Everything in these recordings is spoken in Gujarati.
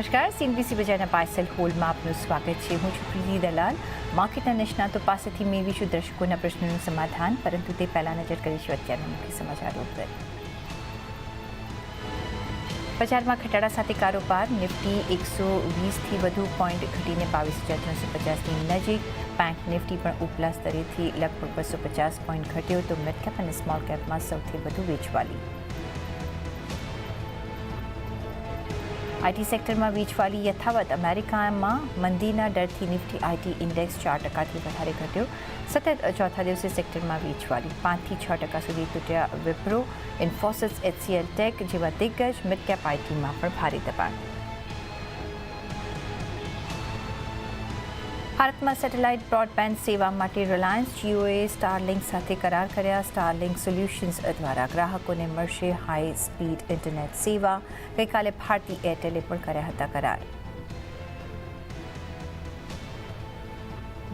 નમસ્કાર સીનબીસી બજારના પાર્સલ હોલમાં આપનું સ્વાગત છે હું છું પ્રીતિ દલાલ માર્કેટના નિષ્ણાતો પાસેથી મેળવીશું દર્શકોના પ્રશ્નોનું સમાધાન પરંતુ તે પહેલાં નજર કરીશું અત્યારના મુખ્ય સમાચારો પર બજારમાં ઘટાડા સાથે કારોબાર નિફ્ટી એકસો વીસથી વધુ પોઈન્ટ ઘટીને બાવીસ હજાર ત્રણસો પચાસની નજીક। બેંક નિફ્ટી પણ ઉપલા સ્તરેથી લગભગ બસો પચાસ પોઈન્ટ ઘટ્યો, તો મિડકેપ અને સ્મોલ કેપમાં સૌથી વધુ વેચવાલી। આઈટી સેક્ટરમાં વીજવાલી યથાવત અમેરિકામાં મંદીના ડરથી નિફ્ટી આઈટી ઇન્ડેક્સ ચાર ટકાથી વધારે ઘટ્યો. સતત ચોથા દિવસે સેક્ટરમાં વીજવાલી પાંચથી છ ટકા સુધી તૂટ્યા. વિપ્રો, ઇન્ફોસિસ, એચસીએલ ટેક જેવા દિગ્ગજ મિડકેપ આઈટીમાં પણ ભારે દબાણ. ભારતમાં સેટેલાઇટ બ્રોડબેન્ડ સેવા માટે રિલાયન્સ જીઓએ સ્ટારલિંક સાથે કરાર કર્યા. સ્ટારલિંક સોલ્યુશન્સ દ્વારા ગ્રાહકોને મળશે હાઈ સ્પીડ ઇન્ટરનેટ સેવા. ગઈકાલે ભારતી એરટેલે પણ કર્યા હતા કરાર.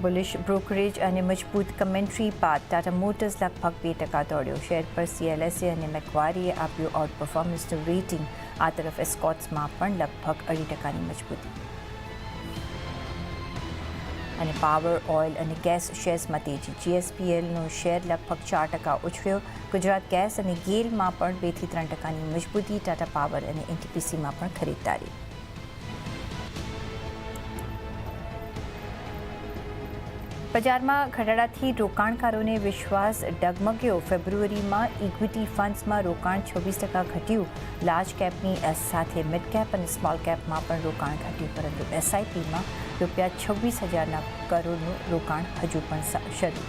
બુલિશ બ્રોકરેજ અને મજબૂત કમેન્ટ્રી બાદ ટાટા મોટર્સ લગભગ બે ટકા દોડ્યો. શેર પર સીએલએસએ અને મેકવારીએ આપ્યું આઉટ પરફોર્મન્સનું રેટિંગ આ તરફ એસ્કોટ્સમાં પણ લગભગ અઢી ટકાની મજબૂતી. અને પાવર, ઓઇલ અને ગેસ શેર્સમાં તેજી. જીએસપીએલનો શેર લગભગ ચાર ટકા ઉછળ્યો. ગુજરાત ગેસ અને ગેલમાં પણ બેથી ત્રણ ટકાની મજબૂતી, ટાટા પાવર અને એનટીપીસીમાં પણ ખરીદદારી. બજારમાં ઘટાડાથી રોકાણકારોને વિશ્વાસ ડગમગ્યો. ફેબ્રુઆરીમાં ઇક્વિટી ફંડ્સમાં રોકાણ છવ્વીસ ટકા ઘટ્યું. લાર્જ કેપની સાથે મિડ કેપ અને સ્મોલ કેપમાં પણ રોકાણ ઘટ્યું, પરંતુ એસઆઈપીમાં રૂપિયા છવ્વીસ હજારના કરોડનું રોકાણ હજુ પણ શરૂ.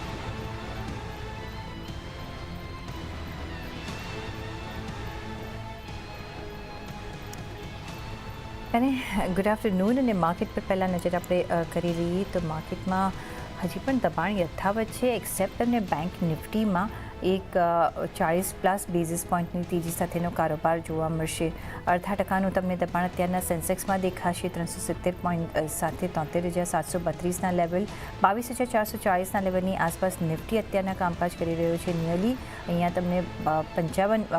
અને, ગુડ આફ્ટરનૂન અને માર્કેટ પર પહેલાં નજર આપણે કરી લઈએ તો માર્કેટમાં હજી પણ દબાણ યથાવત છે. એક્સેપ્ટ અને બેંક નિફ્ટીમાં એક ચાળીસ પ્લસ બેઝિસ પોઈન્ટની તેજી સાથેનો કારોબાર જોવા મળશે. અડધા ટકાનું તમને દબાણ અત્યારના સેન્સેક્સમાં દેખાશે. ત્રણસો સિત્તેર પોઈન્ટ સાથે તોતેર હજાર સાતસો બત્રીસના લેવલ બાવીસ હજાર ચારસો ચાળીસના લેવલની આસપાસ નિફ્ટી અત્યારના કામકાજ કરી રહ્યો છે. નિયરલી અહીંયા તમને પંચાવન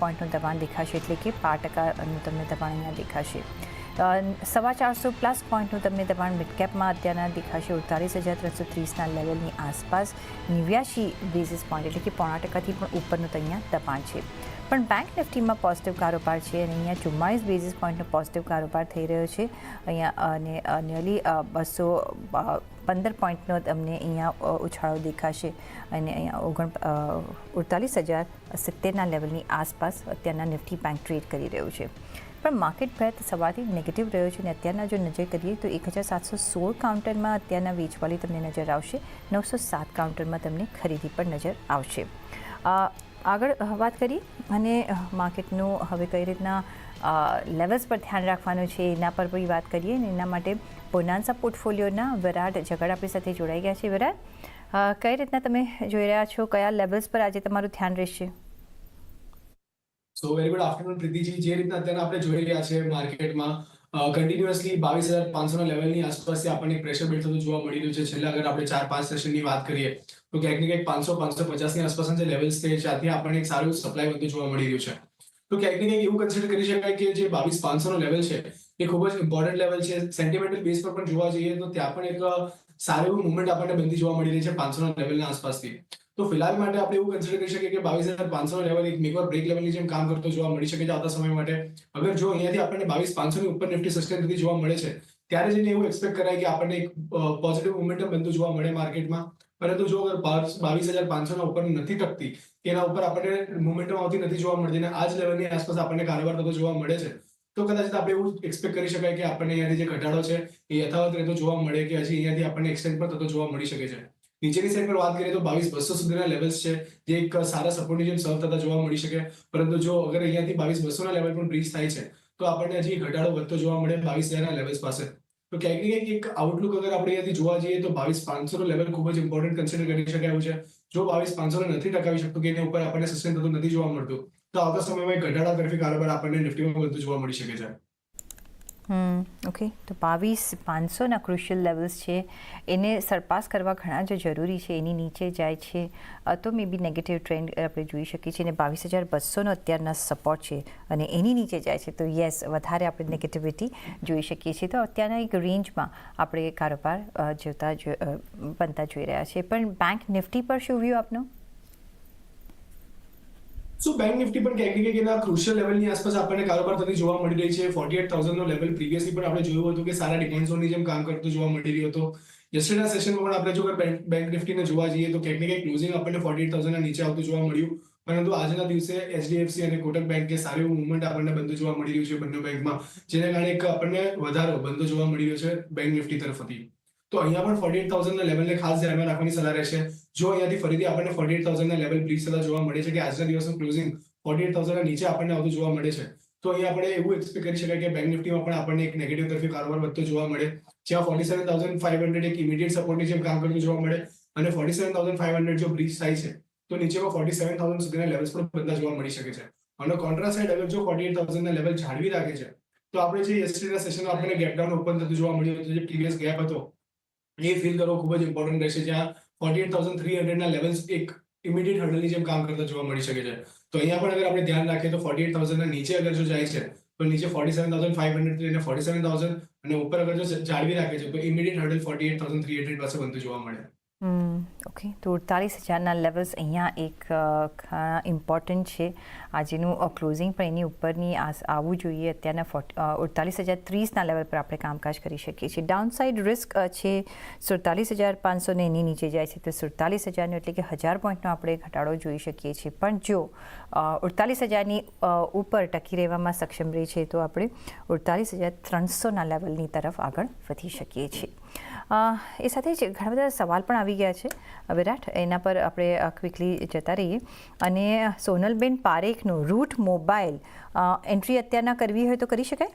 પોઈન્ટનું દબાણ દેખાશે. એટલે કે પાંચ ટકાનું તમને દબાણ અહીંયા દેખાશે. સવા ચારસો પ્લસ પોઈન્ટનું તમને દબાણ મિડકેપમાં અત્યારના દેખાશે. અડતાલીસ હજાર ત્રણસો ત્રીસના લેવલની આસપાસ નેવ્યાશી બેઝિસ પોઈન્ટ એટલે કે પોણા ટકાથી પણ ઉપરનું અહીંયા દબાણ છે. પણ બેંક નિફ્ટીમાં પોઝિટિવ કારોબાર છે અને અહીંયા ચુમ્માળીસ બેઝિસ પોઈન્ટનો પોઝિટિવ કારોબાર થઈ રહ્યો છે. અહીંયા અને નિયરલી બસો પંદર પોઈન્ટનો તમને અહીંયા ઉછાળો દેખાશે. અને અહીંયા ઓગણ અડતાલીસ હજાર સિત્તેરના લેવલની આસપાસ અત્યારના નિફ્ટી બેંક ટ્રેડ કરી રહ્યું છે. પણ માર્કેટ બ્રેથ સવારથી નેગેટિવ રહ્યો છે અને અત્યારના જો નજર કરીએ તો એક હજાર સાતસો સોળ કાઉન્ટરમાં અત્યારના વેચવાળી તમને નજર આવશે. નવસો સાત કાઉન્ટરમાં તમને ખરીદી પણ નજર આવશે. આગળ વાત કરી અને માર્કેટનું હવે કઈ રીતના લેવલ્સ પર ધ્યાન રાખવાનું છે એના પર પણ વાત કરીએ ને એના માટે બોનાન્સા પોર્ટફોલિયોના વિરાટ ઝઘડ આપણી સાથે જોડાઈ ગયા છે. વિરાટ કઈ રીતના તમે જોઈ રહ્યા છો? કયા લેવલ્સ પર આજે તમારું ધ્યાન રહેશે? So very good afternoon Preetiji જે રીતના અત્યારે આપણે જોઈ રહ્યા છે માર્કેટમાં કન્ટિન્યુઅસલી બાવીસ હજાર પાંચસો લેવલની આસપાસથી આપણને પ્રેશર બિલ્ડ થતું જોવા મળી રહ્યું છે. છેલ્લા અગર આપણે ચાર પાંચ સેશનની વાત કરીએ, તો ક્યાંક ને ક્યાંક પાંચસો પાંચસો પચાસની આસપાસના જે લેવલ્સ છે ત્યાંથી આપણને એક સારું સપ્લાય બધું જોવા મળી રહ્યું છે. તો ક્યાંક ને ક્યાંક એવું કન્સિડર કરી શકાય કે જે બાવીસ પાંચસો નો લેવલ છે, એ ખૂબ જ ઇમ્પોર્ટન્ટ લેવલ છે. સેન્ટિમેન્ટલ બેઝ પર પણ જોવા જઈએ તો ત્યાં પણ એક સારું એવું મુવમેન્ટ આપણને બનતી જોવા મળી રહી છે પાંચસો લેવલના આસપાસથી. તો ફિલહાલ માટે આપણે એવું કન્સિડર કરી શકીએ કે બાવીસ હજાર પાંચસો લેવલ એક મેકર બ્રેક લેવલની જેમ કામ કરતો જોવા મળી શકે છે આવતા સમય માટે. અગર જો અહીંયાથી આપણને બાવીસ પાંચસોની ઉપર નિફ્ટી સસ્ટેન થતી જોવા મળે છે, ત્યારે જઈને એવું એક્સપેક્ટ કરાય કે આપણને એક પોઝિટિવ મોમેન્ટમ બનતું જોવા મળે માર્કેટમાં પરંતુ જો અગર બાવીસ હજાર પાંચસોના ઉપર નથી ટકતી, એના ઉપર આપણને મોમેન્ટમ આવતી નથી જોવા મળતી અને આ જ લેવલની આસપાસ આપણને કારોબાર થતો જોવા મળે છે. તો કદાચ આપણે એવું એક્સપેક્ટ કરી શકાય કે આપણને અહીંયાથી જે ઘટાડો છે એ યથાવત રહેતો જોવા મળે કે હજી અહીંયાથી આપણને એક્સટેન્ડ પણ થતો જોવા મળી શકે છે. નીચેની સાઈડ પર વાત કરીએ તો બાવીસ બસો સુધીના લેવલ્સ છે. જે એક સારા સપોર્ટની જેમ સર્વ થતા જોવા મળી શકે. પરંતુ જો અગર અહીંયાથી બાવીસ બસોના લેવલ પણ બ્રિજ થાય છે, તો આપણને હજી ઘટાડો વધતો જોવા મળે બાવીસ હજારના લેવલ્સ પાસે. તો ક્યાંક ને ક્યાંક એક આઉટલુક અગર આપણે અહીંયાથી જોવા જઈએ તો બાવીસ પાંચસોનો લેવલ ખૂબ જ ઇમ્પોર્ટન્ટ કન્સિડર કરી શકાય એવું છે. જો બાવીસ પાંચસો નથી ટકાવી શકતું કે એની ઉપર આપણને સસ્ટેન થતું નથી જોવા મળતું તો આવતા સમયમાં ઘટાડા તરફી કારોબાર આપણને નિફ્ટીમાં વધુ જોવા મળી શકે છે. ઓકે તો બાવીસ પાંચસોના ક્રુશિયલ લેવલ્સ છે. એને સરપાસ કરવા ઘણા જ જરૂરી છે. એની નીચે જાય છે. તો મે બી નેગેટિવ ટ્રેન્ડ આપણે જોઈ શકીએ છીએ. અને બાવીસ હજાર બસોનો અત્યારના સપોર્ટ છે. અને એની નીચે જાય છે. તો યસ વધારે આપણે નેગેટિવિટી જોઈ શકીએ છીએ. તો અત્યારના એક રેન્જમાં આપણે કારોબાર જોતા જો- બનતા જોઈ રહ્યા છીએ. પણ બેંક નિફ્ટી પર શું વ્યૂ આપનો? સો બેંક નિફ્ટી પણ કહે કે એના ક્રુશિયલ લેવલની આસપાસ આપણને કારોબાર થતી જોવા મળી રહી છે. ફોર્ટી એટ થાઉઝન્ડનો લેવલ પ્રીવિયસલી પણ આપણે જોયું હતું કે સારા ડિફેન્સ જેમ કામ કરતો જોવા મળી રહ્યો હતો. યસ્ટરડા સેશનમાં પણ આપણે જો બેંક નિફ્ટીને જોવા જઈએ તો કંઈક ને કંઈક ક્લોઝિંગ આપણને ફોર્ટી એટ થાઉઝન્ડના નીચે આવતું જોવા મળ્યું. પરંતુ આજના દિવસે એચડીએફસી અને કોટક બેંકે સારું મુવમેન્ટ આપણને બંધ જોવા મળી રહ્યું છે બંને બેંકમાં જેને કારણે એક આપણને વધારો બંધ જોવા મળી રહ્યો છે બેંક નિફ્ટી તરફથી. તો અહીંયા પણ ફોર્ટી એટ થાઉઝન્ડના લેવલને ખાસ ધ્યાનમાં રાખવાની સલાહ રહેશે. જો અહીંયાથી ફરીથી આપણને ફોર્ટી એટ થાઉઝન્ડના લેવલ બ્રીચ થતા જોવા મળે છે કે આજના દિવસનું ક્લોઝિંગ ફોર્ટી એટ થાઉઝન્ડના નીચે આપણને આવતું જોવા મળે છે. તો અહીંયા આપણે એવું એક્સપેક્ટ કરી શકાય કે બેંક નિફ્ટીમાં પણ આપણને એક નેગેટિવ તરફી કારોબાર વધતો જોવા મળે. જ્યાં forty seven thousand five hundred એક ઇમિડિયેટ સપોર્ટની જેમ કામ કરતું જોવા મળે અને forty seven thousand five hundred જો બ્રિજ થાય છે, તો નીચેમાં ફોર્ટી સેવન થાઉઝન્ડ સુધીના લેવલ્સ પણ બધા જોવા મળી શકે છે. અને કોન્ટ્રાસ્ટ સાઇડ અગર જો ફોર્ટી એટ થાઉઝન્ડના લેવલ જાળવી રાખે છે, તો આપણે જે યસ્ટરડેના સેશનમાં આપણને ગેપ ડાઉન ઓપન થતું જોવા મળ્યું હતું, જે પ્રીવિયસ ગેપ હતો એ ફીલ કરવો ખૂબ જ ઇમ્પોર્ટન્ટ રહેશે જ્યાં ફોર્ટી એટ થાઉઝન્ડ થ્રી હંડ્રેડના લેવલ્સ એક ઇમિડિયેટ હર્ડલની જેમ કામ કરતા જોવા મળી શકે છે. તો અહીંયા પણ અગર આપણે ધ્યાન રાખીએ તો ફોર્ટી એટ થાઉઝન્ડના નીચે અગર જો જાય છે, તો નીચે forty seven thousand five hundred લઈને ફોર્ટી સેવન થાઉઝન્ડ અને ઉપર અગર જો જાળવી રાખે છે, તો immediate hurdle forty eight thousand three hundred પાસે બનતું જોવા મળે. ઓકે તો અડતાલીસ હજારના લેવલ્સ અહીંયા એક ઇમ્પોર્ટન્ટ છે. આજેનું ક્લોઝિંગ પણ એની ઉપરની આવવું જોઈએ. અત્યારના ફોર્ટી અડતાલીસ હજાર ત્રીસના લેવલ પર આપણે કામકાજ કરી શકીએ છીએ. ડાઉન સાઇડ રિસ્ક છે સુડતાલીસ હજાર પાંચસો ને એની નીચે જાય છે. તો સુડતાલીસ હજારનો એટલે કે હજાર પોઈન્ટનો આપણે ઘટાડો જોઈ શકીએ છીએ. પણ જો અડતાલીસ હજારની ઉપર ટકી રહેવામાં સક્ષમ રહે છે, તો આપણે અડતાલીસ હજાર ત્રણસોના લેવલની તરફ આગળ વધી શકીએ છીએ. એ સાથે જ ઘણા બધા સવાલ પણ આવી ગયા છે, વિરાટ. એના પર આપણે ક્વિકલી જતા રહીએ. અને સોનલબેન પારેખનો રૂટ મોબાઈલ એન્ટ્રી અત્યારના કરવી હોય તો કરી શકાય?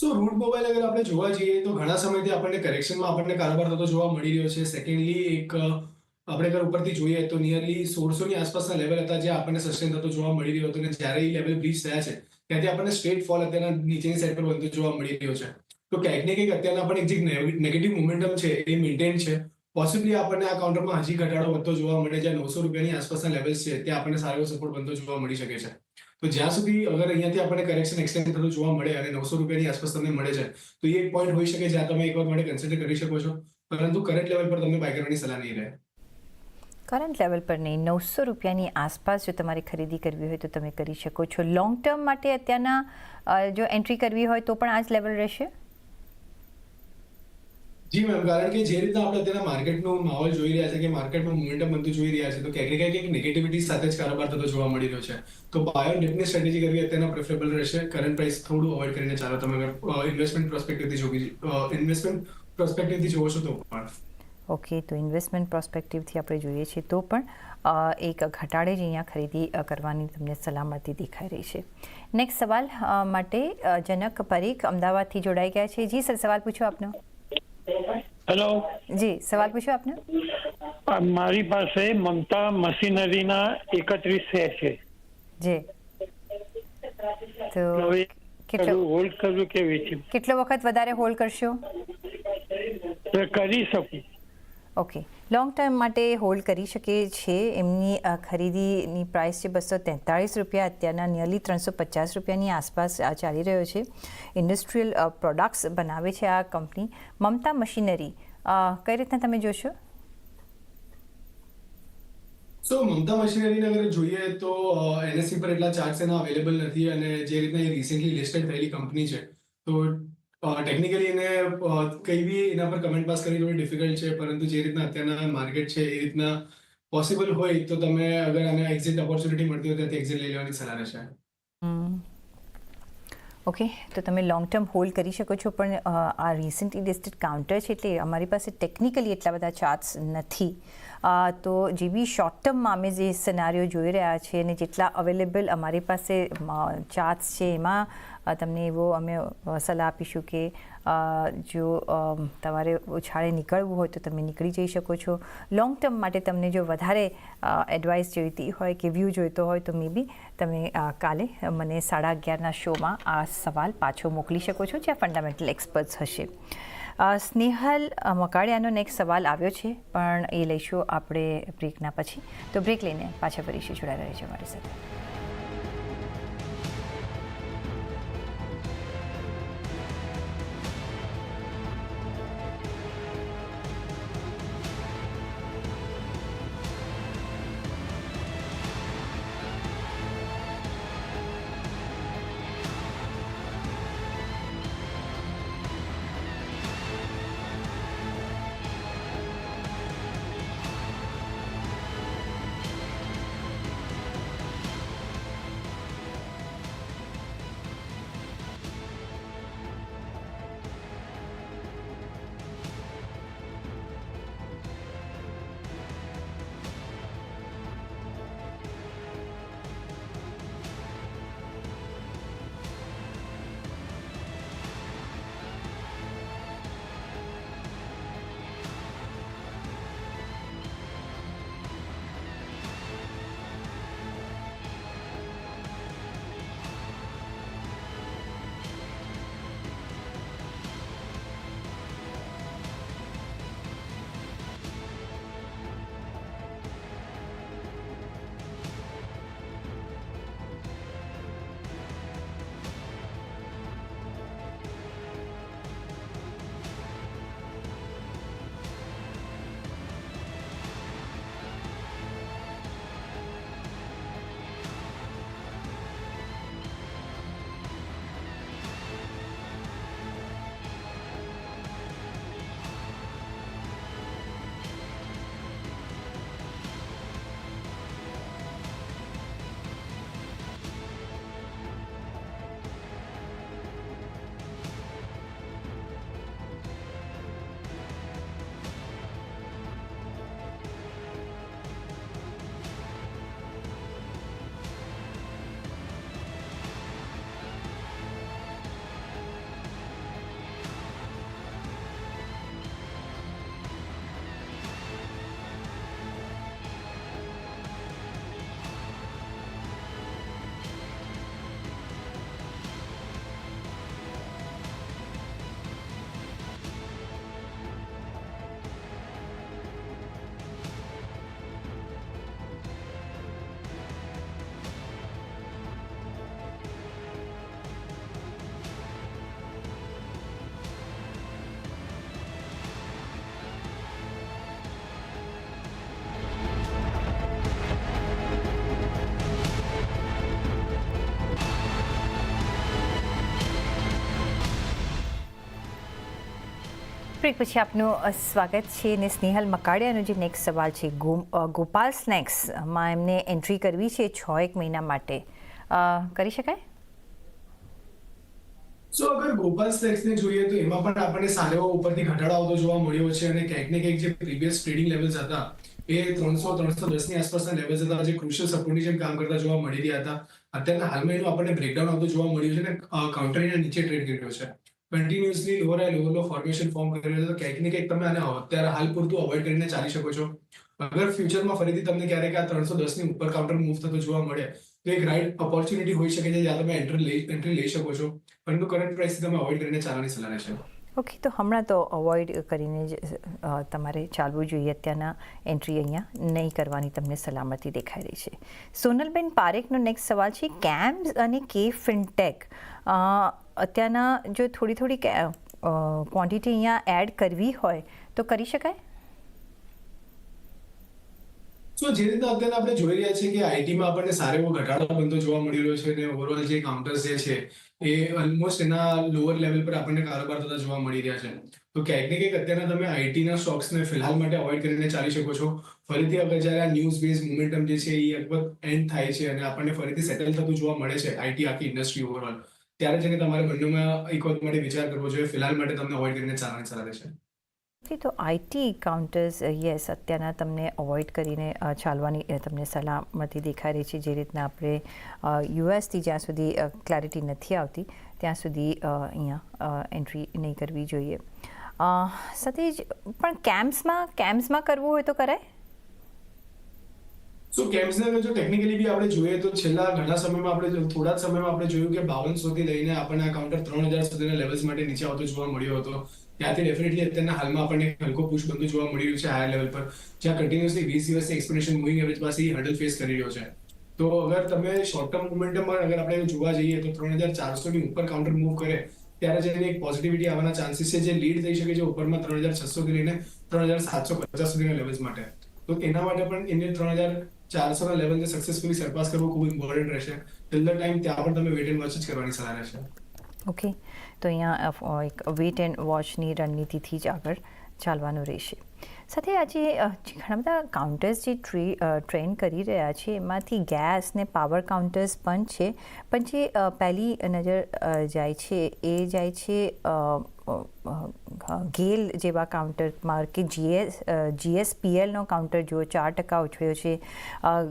સો રૂટ મોબાઈલ અગર આપણે જોવા જઈએ તો ઘણા સમયથી આપણને કરેક્શનમાં આપણને કારોબાર થતો જોવા મળી રહ્યો છે. સેકન્ડલી એક આપણે અગર ઉપરથી જોઈએ તો નિયરલી સોળસોની આસપાસના લેવલ હતા જે આપણને સસ્ટેન થતો જોવા મળી રહ્યો હતો. અને જ્યારે એ લેવલ બ્રીચ થયા છે ત્યાંથી આપણને સ્ટ્રેટ ફોલ અત્યારના નીચેની સાઈડ પર બનતો જોવા મળી રહ્યો છે. તો ક્યાંક ને ક્યાંક અત્યારના પણ એક જે નેગેટિવ મોમેન્ટમ છે, એ મેન્ટેન છે. પોસિબલી આપણને આ કાઉન્ટરમાં હજી ઘટાડો વધતો જોવા મળે જ્યાં નવસો રૂપિયાની આસપાસના લેવલ્સ છે, ત્યાં આપણને સારો સપોર્ટ બનતો જોવા મળી શકે છે. તો જ્યાં સુધી અગર અહીંયાથી આપણને કરેક્શન એક્સટેન્ડ થતું જોવા મળે અને નવસો રૂપિયાની આસપાસ તમને મળે છે, તો એ એક પોઈન્ટ હોઈ શકે જ્યાં તમે એક વાર માટે કન્સિડર કરી શકો છો. પરંતુ કરંટ લેવલ પર તમને બાય કરવાની સલાહ નહીં રહે. કરંટ લેવલ પર નહીં, નવસો રૂપિયાની આસપાસ જો તમારે ખરીદી કરવી હોય તો તમે કરી શકો છો. લોંગ ટર્મ માટે અત્યારના જો એન્ટ્રી કરવી હોય તો પણ આ જ લેવલ રહેશે? જી મેમ કારણ કે જે રીતના આપણે અત્યારે માર્કેટનો માહોલ જોઈ રહ્યા છે કે માર્કેટમાં મોમેન્ટમ બનતું જોઈ રહ્યા છે, તો ક્યાંક ને ક્યાંક નેગેટિવિટી સાથે જ કારોબાર થતો જોવા મળી રહ્યો છે. તો બાયો ડિપની સ્ટ્રેટેજી કરવી અત્યારના પ્રેફરેબલ રહેશે. કરંટ પ્રાઇસ થોડું અવોઇડ કરીને ચાલો. તમે ઇન્વેસ્ટમેન્ટ પ્રોસ્પેક્ટિવથી જોવી ઇન્વેસ્ટમેન્ટ પ્રોસ્પેક્ટિવથી જોવો છો તો પણ. ઓકે તો ઇન્વેસ્ટમેન્ટ પ્રોસ્પેક્ટિવથી આપણે જોઈએ છીએ તો પણ એક ઘટાડે જ અહીંયા ખરીદી કરવાની તમને સલામતી દેખાઈ રહી છે. નેક્સ્ટ સવાલ માટે જનક પરીખ અમદાવાદથી જોડાઈ ગયા છે. જી સર સવાલ પૂછો આપનો. હેલો જી સવાલ પૂછો આપનો. મારી પાસે મમતા મશીનરીના એકત્રીસ શેર છે. જી. તો કેટલો હોલ્ડ કરવું કે વેચવું કેટલો વખત વધારે હોલ્ડ કરશો? તો કરી શકું. ઓકે લોંગ ટર્મ માટે હોલ્ડ કરી શકે છે એમની ખરીદીની પ્રાઇસ છે બસો તેતાળીસ રૂપિયા, અત્યારના નિયરલી ત્રણસો પચાસ રૂપિયાની આસપાસ ચાલી રહ્યો છે. ઇન્ડસ્ટ્રીયલ પ્રોડક્ટ્સ બનાવે છે આ કંપની મમતા મશીનરી કઈ રીતના તમે જોશો? સો મમતા મશીનરીને અગર જોઈએ તો એનએસસી પર એટલા ચાર્જ એના અવેલેબલ નથી અને જે રીતના એ રિસેન્ટલી લિસ્ટેડ થયેલી કંપની છે, તો ટેકનિકલી એને કઈ બી એના પર કમેન્ટ પાસ કરવી થોડી ડિફિકલ્ટ છે, પરંતુ જે રીતના અત્યારના માર્કેટ છે, એ રીતના પોસિબલ હોય તો તમે અગર આને એક્ઝિટ ઓપોર્ચ્યુનિટી મળતી હોય ત્યાંથી એક્ઝિટ લઈ લેવાની સલાહ રહેશે. ઓકે તો તમે લોંગ ટર્મ હોલ્ડ કરી શકો છો, પણ આ રિસન્ટલી લિસ્ટેડ કાઉન્ટર છે, એટલે અમારી પાસે ટેકનિકલી એટલા બધા ચાર્ટ્સ નથી. તો જે શોર્ટ ટર્મમાં અમે જે સિનારીઓ જોઈ રહ્યા છીએ અને જેટલા અવેલેબલ અમારી પાસે ચાર્ટ્સ છે એમાં તમને એવો અમે સલાહ આપીશું કે જો તમારે ઉછાળે નીકળવું હોય તો તમે નીકળી જઈ શકો છો. લોંગ ટર્મ માટે તમને જો વધારે એડવાઇસ જોઈતી હોય કે વ્યૂ જોઈતો હોય તો મે બી તમે કાલે મને સાડા અગિયારના શોમાં આ સવાલ પાછો મોકલી શકો છો જ્યાં ફંડામેન્ટલ એક્સપર્ટ્સ હશે. સ્નેહલ મકાડિયાનો નેક્સ્ટ સવાલ આવ્યો છે, પણ એ લઈશું આપણે બ્રેકના પછી. તો બ્રેક લઈને પાછા ફરીશું. જોડાયેલા રહેજો અમારી સાથે. બ્રેક પછી આપનું સ્વાગત છે ને સ્નેહલ મકાડિયાનો જે નેક્સ્ટ સવાલ છે ગોપાલ સ્નેક્સમાં એમને એન્ટ્રી કરવી છે છ એક મહિના માટે. કરી શકાય? સો અગર ગોપાલ સ્ટેક્સને જોઈએ તો એમાં પણ આપણને સારો ઉપરથી ઘટાડો આવતો જોવા મળ્યો છે. અને ક્યાંક ને ક્યાંક જે પ્રીવિયસ ટ્રેડિંગ લેવલ્સ હતા, એ ત્રણસો ત્રણસો દસની આસપાસના લેવલ્સ હતા. જે ક્રુશિયલ સપોર્ટની જેમ કામ કરતા જોવા મળી રહ્યા હતા. અત્યારના હાલમાં એનું આપણને બ્રેકડાઉન આવતો જોવા મળ્યું છે ને કાઉન્ટરના નીચે ટ્રેડ કર્યો છે. Continuously lower and lower low formation form કરી રહ્યો તો ક્યાંક ને ક્યાંક તમે આને અત્યારે હાલ પૂરતું અવોઇડ કરીને ચાલી શકો છો. અગર ફ્યુચરમાં ફરીથી તમને ક્યારેક આ ત્રણસો દસની ઉપર કાઉન્ટર મૂવ થતો જોવા મળે, તો એક રાઈટ ઓપોર્ચ્યુનિટી હોઈ શકે છે જ્યાં તમે એન્ટ્રી લઈ એન્ટ્રી લઈ શકો છો. પરંતુ કરંટ પ્રાઇસથી તમે અવોઇડ કરીને ચાલવાની સલાહ રહેશે. ઓકે તો હમણાં તો અવોઇડ કરીને જ તમારે ચાલવું જોઈએ. અત્યારના એન્ટ્રી અહીંયા નહીં કરવાની તમને સલામતી દેખાઈ રહી છે. સોનલબેન પારેખનો નેક્સ્ટ સવાલ છે. કેમ્સ અને કે ફિનટેક અત્યારના જો થોડી થોડી ક્વોન્ટિટી અહીંયા એડ કરવી હોય, તો કરી શકાય? સો જે રીતે અત્યારે આપણે જોઈ રહ્યા છીએ કે આઈટીમાં આપણને સારો એવો ઘટાડો બનતો જોવા મળી રહ્યો છે અને ઓવરઓલ જે કાઉન્ટર્સ જે છે, એ ઓલમોસ્ટ એના લોઅર લેવલ પર આપણને કારોબાર થતા જોવા મળી રહ્યા છે. તો ક્યાંક ને ક્યાંક અત્યારના તમે આઈટીના સ્ટોક્સને ફિલહાલ માટે અવોઇડ કરીને ચાલી શકો છો. ફરીથી આપણે જ્યારે આ ન્યૂઝ બેઝ મોમેન્ટમ જે છે, એ લગભગ એન્ડ થાય છે અને આપણને ફરીથી સેટલ થતું જોવા મળે છે આઈટી આખી ઇન્ડસ્ટ્રી ઓવરઓલ ત્યારે જઈને તમારે બંનેમાં એક વખત માટે વિચાર કરવો જોઈએ. ફિલહાલ માટે તમને અવોઇડ કરીને ચાલવાની સલાહ છે તો આઈટી કાઉન્ટર્સ યસ અત્યારના તમને અવોઇડ કરીને ચાલવાની તમને સલામતી દેખાઈ રહી છે. જે રીતના આપણે યુએસથી જ્યાં સુધી ક્લેરિટી નથી આવતી, ત્યાં સુધી અહીંયા એન્ટ્રી નહીં કરવી જોઈએ. સાથે જ પણ કેમ્પ્સમાં કેમ્પ્સમાં કરવું હોય તો કરાય? સો ને જો ટેકનિકલી બી આપણે જોઈએ તો છેલ્લા ઘણા સમયમાં આપણે થોડા જ સમયમાં આપણે જોયું કે બાવનસો થી લઈને આપણને આ કાઉન્ટર ત્રણ હજાર સુધીના લેવલ્સ માટે નીચે આવતો જોવા મળ્યો હતો. ત્યાંથી ડેફિનેટલી અત્યારના હાલમાં આપણને હલકો પુશ બનતું જોવા મળી રહ્યું છે હાયર લેવલ પર, જ્યાં કન્ટિન્યુઅસલી વીસ દિવસની એક્સપ્રેશન મૂવિંગ એવરેજ પાસે હર્ડલ ફેસ કરી રહ્યો છે. તો અગર તમે શોર્ટ ટર્મ મુવમેન્ટમાં અગર આપણે જોવા જઈએ તો ત્રણ હજાર ચારસો ની ઉપર કાઉન્ટર મૂવ કરે, ત્યારે જઈને એક પોઝિટિવિટી આવવાના ચાન્સીસ છે, જે લીડ થઈ શકે છે ઉપરમાં ત્રણ હજાર છસો કરીને ત્રણ હજાર સાતસો પચાસ સુધીના લેવલ્સ માટે. તો એના માટે પણ એને ત્રણ હજાર ચારસો ના લેવલને સક્સેસફુલી સરપાસ કરવું ખૂબ ઇમ્પોર્ટન્ટ રહેશે ટિલ ધ ટાઈમ ત્યાં પણ તમે વેટ એન્ડ વોચ જ કરવાની સલાહ રહેશે ઓકે તો અહીંયા અ, એક વેટ એન્ડ વોચની રણનીતિથી જ આગળ ચાલવાનું રહેશે સાથે અ, જે ઘણા બધા કાઉન્ટર્સ જે ટ્રે ટ્રેન કરી રહ્યા છે એમાંથી ગેસ ને પાવર કાઉન્ટર્સ પણ છે. પણ જે પહેલી નજર જાય છે એ જાય છે ગેલ જેવા કાઉન્ટરમાં કે જીએસ જીએસપીએલનો કાઉન્ટર જુઓ ચાર ટકા ઉછળ્યો છે.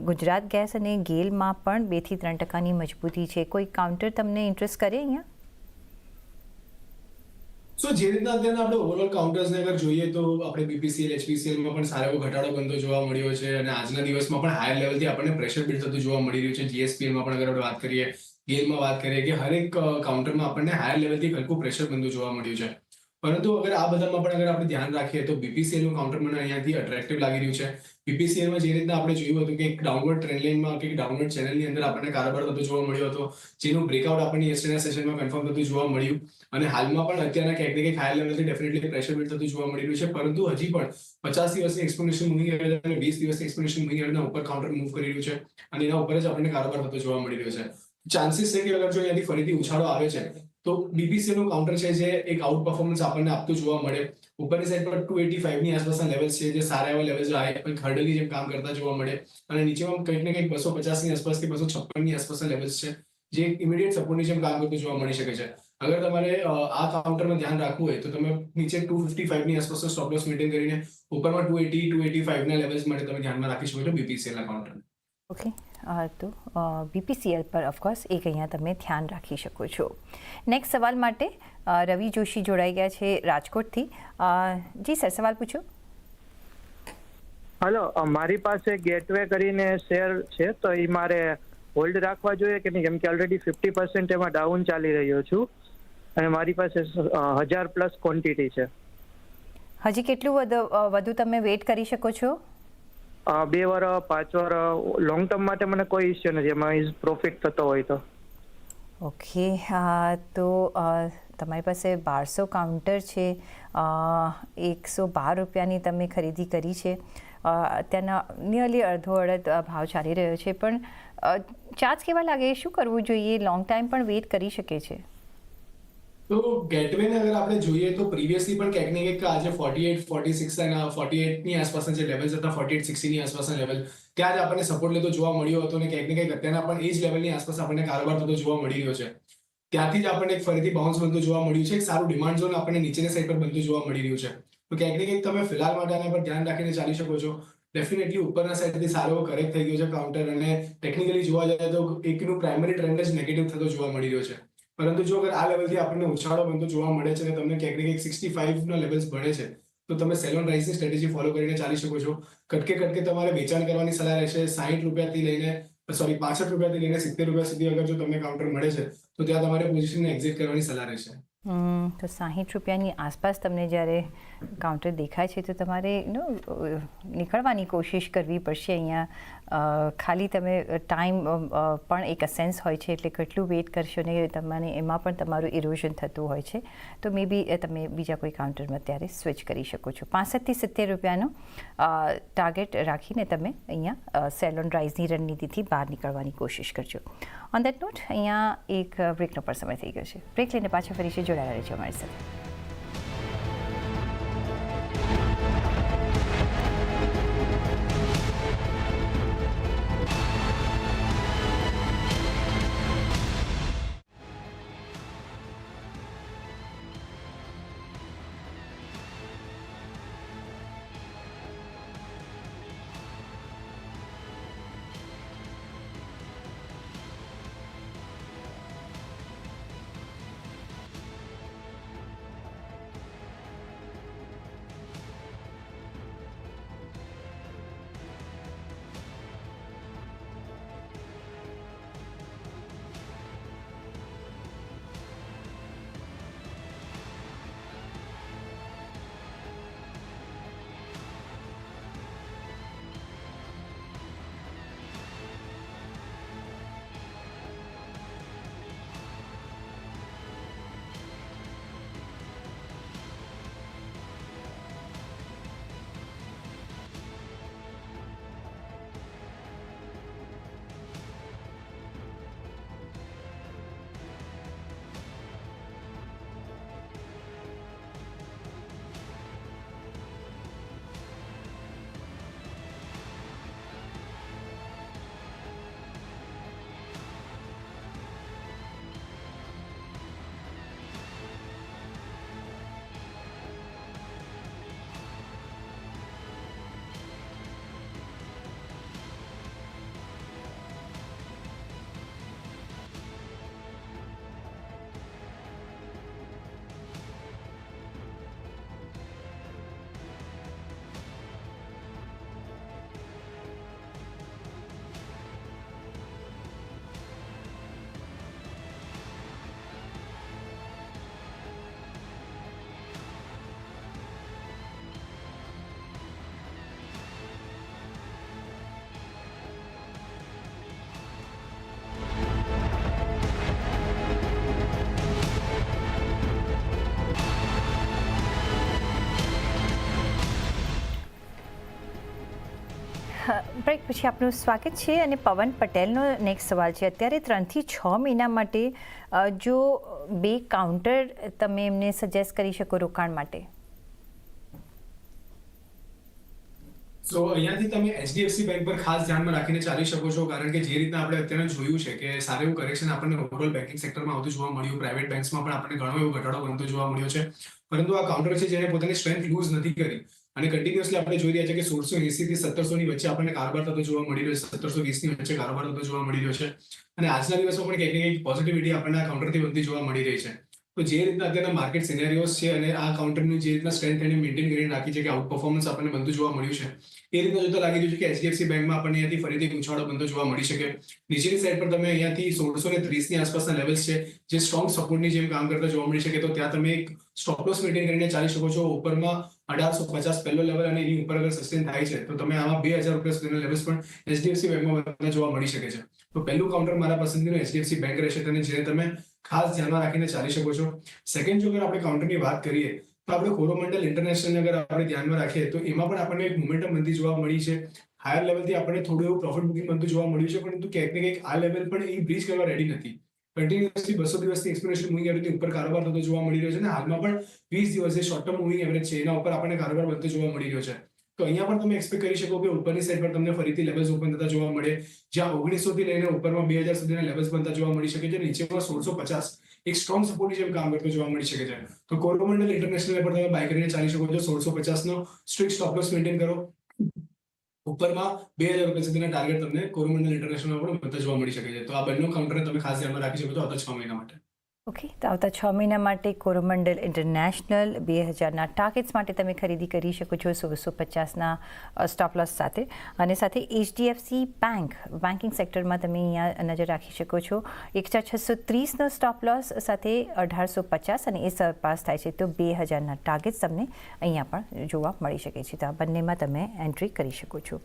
ગુજરાત ગેસ અને ગેલમાં પણ બેથી ત્રણ ટકાની મજબૂતી છે. કોઈ કાઉન્ટર તમને ઇન્ટરેસ્ટ કરે અહીંયા? સો જે રીતના અત્યારના આપણે ઓવરઓલ કાઉન્ટર્સને અગર જોઈએ તો આપણે બીપીસીએલ એચપીસીએલમાં પણ સારો એવો ઘટાડો બનતો જોવા મળ્યો છે અને આજના દિવસમાં પણ હાયર લેવલથી આપણને પ્રેશર બિલ્ડ થતું જોવા મળી રહ્યું છે. જીએસપીએલમાં પણ અગર આપણે વાત કરીએ ગેલમાં વાત કરીએ કે હરેક કાઉન્ટરમાં આપણને હાયર લેવલથી હલકું પ્રેશર બનતું જોવા મળ્યું છે. પરંતુ અગર આ બધામાં પણ અગર આપણે ધ્યાન રાખીએ તો બીપીસીએલનું કાઉન્ટર મને અહીંયાથી અટ્રેક્ટિવ લાગી રહ્યું છે. બીપીસીએલમાં જે રીતના આપણે જોયું હતું કે એક ડાઉનવર્ડ ટ્રેન્ડ લાઇનમાં કે ડાઉનવર્ડ ચેનલની અંદર આપણને કારોબાર થતો જોવા મળ્યો હતો, જેનું બ્રેકઆઉટ આપણને યસ્ટરડે સેશનમાં કન્ફર્મ થતું જોવા મળ્યું. અને હાલમાં પણ અત્યારના ક્યાંક ને ક્યાંક હાયર લેવલથી ડેફિનેટલી પ્રેશર બિલ્ડ થતું જોવા મળી રહ્યું છે. પરંતુ હજી પણ પચાસ દિવસની એક્સપ્લેનેશન મૂવી એવરેજ અને વીસ દિવસની એક્સપ્લેનેશન મૂવી એવરેજના ઉપર કાઉન્ટર મૂવ કરી રહ્યું છે. અને એના ઉપર જ આપણને કારોબાર થતો જોવા મળી રહ્યો છે. ચાન્સીસ છે કે અગર જો અહીંયાથી ફરીથી ઉછાળો આવે છે તો બીપીસી નું કાઉન્ટર છે જે એક આઉટ પરફોર્મન્સ આપણને આપતું જોવા મળે. ઉપરની સાઈડ પર ટુ એટી ફાઈવની આસપાસના લેવલ્સ છે જે સારા એવા લેવલ્સ હર્ડલની જેમ કામ કરતા જોવા મળે. અને નીચેમાં કંઈક ને કંઈક બસો પચાસની આસપાસથી બસો છપ્પનની આસપાસના લેવલ્સ છે, જે ઇમિડિયેટ સપોર્ટની જેમ કામ કરતું જોવા મળી શકે છે. અગર તમારે આ કાઉન્ટરમાં ધ્યાન રાખવું હોય, તો તમે નીચે ટુ ફિફ્ટી ફાઈવની આસપાસનો સ્ટોપ લોસ મેન્ટેન કરીને ઉપરમાં two eighty two eighty five ના લેવલ્સ માટે તમે ધ્યાનમાં રાખી શકો છો બીપીસીએલ ના કાઉન્ટર ઓકે તો બીપીસીએલ પર ઓફકોર્સ એક અહીંયા તમે ધ્યાન રાખી શકો છો. નેક્સ્ટ સવાલ માટે રવિ જોશી જોડાઈ ગયા છે રાજકોટથી. જી સર સવાલ પૂછો. હલો મારી પાસે ગેટવે કરીને શેર છે તો એ મારે હોલ્ડ રાખવા જોઈએ કે નહીં? કેમ કે ઓલરેડી ફિફ્ટી પર્સન્ટ એમાં ડાઉન ચાલી રહ્યો છું. અને મારી પાસે હજાર પ્લસ ક્વોન્ટિટી છે. હજી કેટલું વધુ તમે વેઇટ કરી શકો છો? બે વાર પાંચ વાર લોંગ ટર્મ માટે મને કોઈ ઇશ્યુ નથી. એમાં ઇઝ પ્રોફિટ થતો હોય તો. ઓકે તો તમારી પાસે બારસો કાઉન્ટર છે. એકસો બાર રૂપિયાની તમે ખરીદી કરી છે. અ, અત્યારના નિયરલી અડધો અડધ ભાવ ચાલી રહ્યો છે. પણ ચાર્જ કેવા લાગે? શું કરવું જોઈએ? લોંગ ટાઈમ પણ વેઇટ કરી શકે છે. તો ગેટવે ને અગર આપણે જોઈએ તો પ્રીવિયસલી પણ ક્યાંક ને ક્યાંક આજે forty eight forty six forty એટની આસપાસના જે લેવલ્સ હતા ફોર્ટી એટ સિક્સટી ની આસપાસના લેવલ ત્યાં જ આપણને સપોર્ટ લેતો જોવા મળ્યો હતો અને ક્યાંક ને ક્યાંક અત્યારના પણ એ જ લેવલની આસપાસ આપણને કારોબાર થતો જોવા મળી રહ્યો છે. ત્યાંથી જ આપણને એક ફરીથી બાઉન્સ બનતું જોવા મળ્યું છે, એક સારું ડિમાન્ડ ઝોન આપણને નીચેની સાઈડ પર બનતું જોવા મળી રહ્યું છે. તો ક્યાંક ને ક્યાંક તમે ફિલહાલ માટે આના પર ધ્યાન રાખીને ચાલી શકો છો. ડેફિનેટલી ઉપરના સાઈડથી સારો એવો કરેક્ટ થઈ ગયો છે કાઉન્ટર અને ટેકનિકલી જોવા જાય તો એકનું પ્રાઇમરી ટ્રેન્ડ જ નેગેટિવ થતો જોવા મળી રહ્યો છે. પરંતુ જો અગર આ લેવલથી આપણને ઉછાળો બનતો જોવા મળે છે અને તમને ક્યાંક ને ક્યાંક સિક્સટી ફાઈવના લેવલ્સ ભણે છે, તો તમે સેલોન રાઇઝની સ્ટ્રેટેજી ફોલો કરીને ચાલી શકો છો. કટકે કટકે તમારે વેચાણ કરવાની સલાહ રહેશે સાહીઠ રૂપિયાથી લઈને સોરી પાસઠ રૂપિયાથી લઈને સિત્તેર રૂપિયા સુધી અગર જો તમને કાઉન્ટર મળે છે, તો ત્યાં તમારે પોઝિશનને એક્ઝિટ કરવાની સલાહ રહેશે. તો સાહીઠ રૂપિયાની આસપાસ તમને જ્યારે કાઉન્ટર દેખાય છે, તો તમારે નો નીકળવાની કોશિશ કરવી પડશે અહીંયા. ખાલી તમે ટાઈમ પણ એક અસેન્સ હોય છે એટલે કેટલું વેઇટ કરશો ને તમને એમાં પણ તમારું ઇરોઝન થતું હોય છે. તો મે બી તમે બીજા કોઈ કાઉન્ટરમાં ત્યારે સ્વિચ કરી શકો છો. પાસઠથી સિત્તેર રૂપિયાનો ટાર્ગેટ રાખીને તમે અહીંયા સેલોન રાઇઝની રણનીતિથી બહાર નીકળવાની કોશિશ કરજો. ઓન દેટ નોટ અહીંયા એક બ્રેકનો પણ સમય થઈ ગયો છે. બ્રેક લઈને પાછા ફરીશું જોડાયેલા રહેજો અમારી સાથે. બ્રેક પછી આપનું સ્વાગત છે અને પવન પટેલનો નેક્સ્ટ સવાલ છે. અત્યારે ત્રણથી છ મહિના માટે જો બે કાઉન્ટર તમે એમને સજેસ્ટ કરી શકો રોકાણ માટે? સો અહીંયાથી તમે એચડીએફસી બેંક પર ખાસ ધ્યાનમાં રાખીને ચાલી શકો છો, કારણ કે જે રીતના આપણે અત્યારે જોયું છે કે સારું એવું કરેક્શન આપણને ઓવરઓલ બેન્કિંગ સેક્ટરમાં આવતું જોવા મળ્યું પ્રાઇવેટ બેંક્સમાં પણ આપણને ઘણો એવો ઘટાડો બનતો જોવા મળ્યો છે. પરંતુ આ કાઉન્ટર છે જેને પોતાની સ્ટ્રેન્થ લૂઝ નથી કરી. અને કન્ટિન્યુઅસલી આપણે જોઈ રહ્યા છે કે સોળસો એસી થી સત્તરસો ની વચ્ચે આપણને કારોબાર થતો જોવા મળી રહ્યો છે. સત્તરસો વીસની વચ્ચે કારોબાર થતો જોવા મળી રહ્યો છે. અને આજના દિવસમાં પણ કંઈક કંઈક પોઝિટિવિટી આપણને આ કાઉન્ટરથી વધતી જોવા મળી રહી છે. તો જે રીતના અત્યારના માર્કેટ સિનેરિયોસ છે અને આ કાઉન્ટરની જે રીતના સ્ટ્રેન્થ એને મેન્ટેન કરીને રાખી છે કે આઉટ પરફોર્મન્સ આપણને બનતું જોવા મળ્યું છે. એ રીતના જોતા લાગી રહ્યું છે કે એચડીએફસી બેંકમાં આપણને અહીંયાથી ફરીથી ઉછાળો બનતો જોવા મળી શકે. નીચેની સાઈડ પર તમે અહીંયાથી સોળસો ને ત્રીસની આસપાસના લેવલ્સ છે. જે સ્ટ્રોંગ સપોર્ટની જેમ કામ કરતા જોવા મળી શકે તો ત્યાં તમે એક સ્ટોપ લોસ મેન્ટેન કરીને ચાલી શકો છો. ઉપરમાં અઢારસો પચાસ પહેલો લેવલ અને એની ઉપર અગર સસ્ટેન થાય છે, તો તમે આમાં બે હજાર રૂપિયા સુધીના લેવલ્સ પણ એચડીએફસી બેંકમાં જોવા મળી શકે છે. તો પહેલું કાઉન્ટર મારા પસંદગીનું એચડીએફસી બેંક રહેશે તેને જેને તમે ખાસ ધ્યાનમાં રાખીને ચાલી શકો છો. સેકન્ડ જો અગર આપણે કાઉન્ટરની વાત કરીએ, તો આપણે કોરોમંડલ ઇન્ટરનેશનલ અગર આપણે ધ્યાનમાં રાખીએ, તો એમાં પણ આપણને એક મોમેન્ટમ બનતી જોવા મળી છે. હાયર લેવલથી આપણને થોડું એવું પ્રોફિટ બુકિંગ બનતું જોવા મળ્યું છે, પરંતુ ક્યાંક ને ક્યાંક આ લેવલ પણ એ બ્રિજ કરવા રેડી નથી. કન્ટિન્યુઅસલી બસો દિવસની એક્સપિરેશન મૂવિંગ એવરેજની ઉપર કારોબાર થતો જોવા મળી રહ્યો છે અને હાલમાં પણ વીસ દિવસ જે શોર્ટ ટર્મ મૂવિંગ એવરેજ છે. એના ઉપર આપણને કારોબાર વધતો જોવા મળી રહ્યો છે. તો અહીંયા પણ તમે એક્સપેક્ટ કરી શકો કે ઉપરની સાઈડ પર તમને ફરીથી લેવલ્સ ઓપન થતા જોવા મળે. જ્યાં ઓગણીસો થી લઈને ઉપરમાં બે હજાર સુધીના લેવલ્સ બનતા જોવા મળી શકે છે. નીચેમાં સોળસો પચાસ એક સ્ટ્રોંગ સપોર્ટ જેમ કામ કરતો જોવા મળી શકે છે. તો કોરોમંડલ ઇન્ટરનેશનલ પર તમે બાય કરીને ચાલી શકો છો. સોળસો પચાસ નો સ્ટ્રિક્ટ સ્ટોપ લોસ મેન્ટેન કરો. ઉપરમાં બે હજાર રૂપિયા સુધીના ટાર્ગેટ તમને કોરોમંડલ ઇન્ટરનેશનલ પણ બનતા જોવા મળી શકે છે. તો આ બંને કાઉન્ટર તમે ખાસ ધ્યાનમાં રાખી શકો છો આવતા છ મહિના માટે. ઓકે, તો આવતા છ મહિના માટે કોરોમંડલ ઇન્ટરનેશનલ બે હજારના ટાર્ગેટ્સ માટે તમે ખરીદી કરી શકો છો સોળસો પચાસના સ્ટોપ લોસ સાથે. અને સાથે એચડીએફસી બેંક બેન્કિંગ સેક્ટરમાં તમે અહીંયા નજર રાખી શકો છો. એક હજાર છસો ત્રીસનો સ્ટોપ લોસ સાથે અઢારસો પચાસ અને એ સરપાસ થાય છે. તો બે હજારના ટાર્ગેટ્સ તમને અહીંયા પણ જોવા મળી શકે છે. તો આ બંનેમાં તમે એન્ટ્રી કરી શકો છો.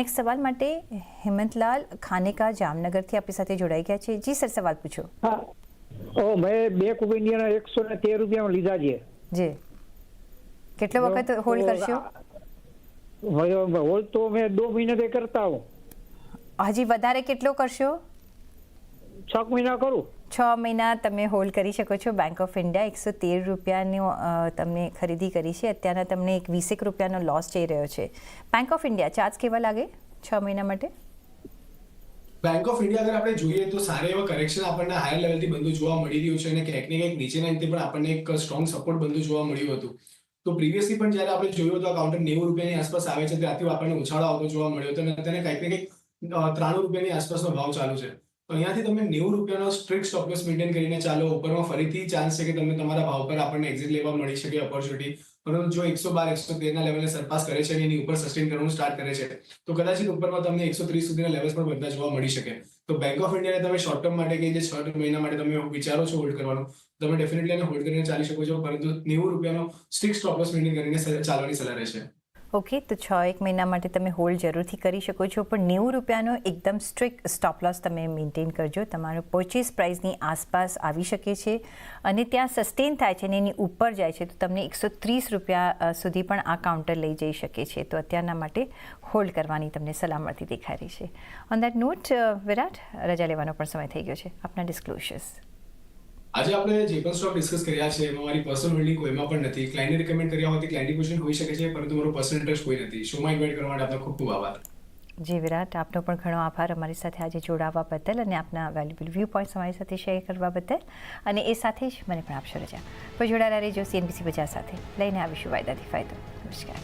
નેક્સ્ટ સવાલ માટે હેમંતલાલ ખાનેકા જામનગરથી આપણી સાથે જોડાઈ ગયા છે. જી સર, સવાલ પૂછો. ઓ મેં બે કુબ ઇન્ડિયાના એકસો ને તેર રૂપિયામાં લીધા છે. જી. કેટલો વખત હોલ્ડ કરશો? હોલ્ડ તો મેં દો મહિને કરતા હું હજી વધારે કેટલો કરશો? છ મહિના કરું. છ મહિના તમે હોલ્ડ કરી શકો છો. બેંક ઓફ ઇન્ડિયા એકસો તેર રૂપિયાની તમને ખરીદી કરી છે. અત્યારના તમને એક વીસેક રૂપિયાનો લોસ જઈ રહ્યો છે. બેંક ઓફ ઇન્ડિયા ચાર્જ કેવા લાગે છ મહિના માટે? બેંક ઓફ ઇન્ડિયા અગર આપણે જોઈએ તો સારા એવા કરેક્શન આપણને હાયર લેવલથી બંધુ જોવા મળી રહ્યું છે અને ક્યાંક ને ક્યાંક નીચેના અંતે પણ આપણને એક સ્ટ્રોંગ સપોર્ટ બંધુ જોવા મળ્યું હતું. તો પ્રીવિયસલી પણ જ્યારે આપણે જોયું હતું આ કાઉન્ટર નેવું રૂપિયાની આસપાસ આવે છે ત્યાંથી આપણને ઉછાળો આવતો જોવા મળ્યો હતો અને તેને કંઈક ને કંઈક ત્રાણું રૂપિયાની આસપાસનો ભાવ ચાલુ છે. તો અહીંયાથી તમે નેવું રૂપિયાનો સ્ટ્રિક્ટ સ્ટોપ મેન્ટેન કરીને ચાલો. ઉપરમાં ફરીથી ચાન્સ છે કે તમને તમારા ભાવ પર આપણને એક્ઝિટ લેવા મળી શકે ઓપોર્ચ્યુનિટી પરંતુ જો એકસો બાર, એકસો તેરના લેવલને સરપાસ કરે છે અને એની ઉપર સસ્ટેન કરવાનું સ્ટાર્ટ કરે છે, તો કદાચિત ઉપરમાં તમને એકસો ત્રીસ સુધીના લેવલ્સ પણ બધા જોવા મળી શકે. તો બેંક ઓફ ઇન્ડિયાને તમે શોર્ટ ટર્મ માટે કે જે છ મહિના માટે તમે વિચારો છો હોલ્ડ કરવાનું, તમે ડેફિનેટલી એને હોલ્ડ કરીને ચાલી શકો છો, પરંતુ નેવું રૂપિયાનો સ્ટ્રિક્ટ સ્ટોપ લોસ મેન્ટેન કરીને ચાલવાની સલાહ રહેશે. ઓકે, તો છ એક મહિના માટે તમે હોલ્ડ જરૂરથી કરી શકો છો, પણ નેવું રૂપિયાનો એકદમ સ્ટ્રિક્ટ સ્ટોપ લોસ તમે મેન્ટેન કરજો. તમારો પરચેસ પ્રાઇસની આસપાસ આવી શકે છે અને ત્યાં સસ્ટેન થાય છે અને એની ઉપર જાય છે, તો તમને એકસો ત્રીસ રૂપિયા સુધી પણ આ કાઉન્ટર લઈ જઈ શકે છે. તો અત્યારના માટે હોલ્ડ કરવાની તમને સલામતી દેખાઈ રહી છે. ઓન દેટ નોટ વિરાટ, રજા લેવાનો પણ સમય થઈ ગયો છે. આપના ડિસ્ક્લોઝર્સ આજે આપણે જે પણ સ્ટોક ડિસ્કસ કર્યા છે, એમાં મારી પર્સનલ હોલ્ડિંગ કોઈમાં પણ નથી. ક્લાયન્ટને રિકમેન્ડ કર્યા હોય તો ક્લાયન્ટની પોઝિશન હોઈ શકે છે, પરંતુ મારો પર્સનલ ઇન્ટરેસ્ટ કોઈ નથી. શોમાં ઇન્વાઇટ કરવા માટે આપનો ખૂબ ખૂબ આભાર. જી વિરાટ, આપનો પણ ઘણો આભાર અમારી સાથે આજે જોડાવા બદલ અને આપના વેલ્યુબલ વ્યૂ પોઈન્ટ્સ અમારી સાથે શેર કરવા બદલ. અને એ સાથે જ મને પણ આપશો રજા. પણ જોડાયેલા રહેજો સીએનબીસી બજાર સાથે. લઈને આવીશું વાયદાથી ફાયદો. નમસ્કાર.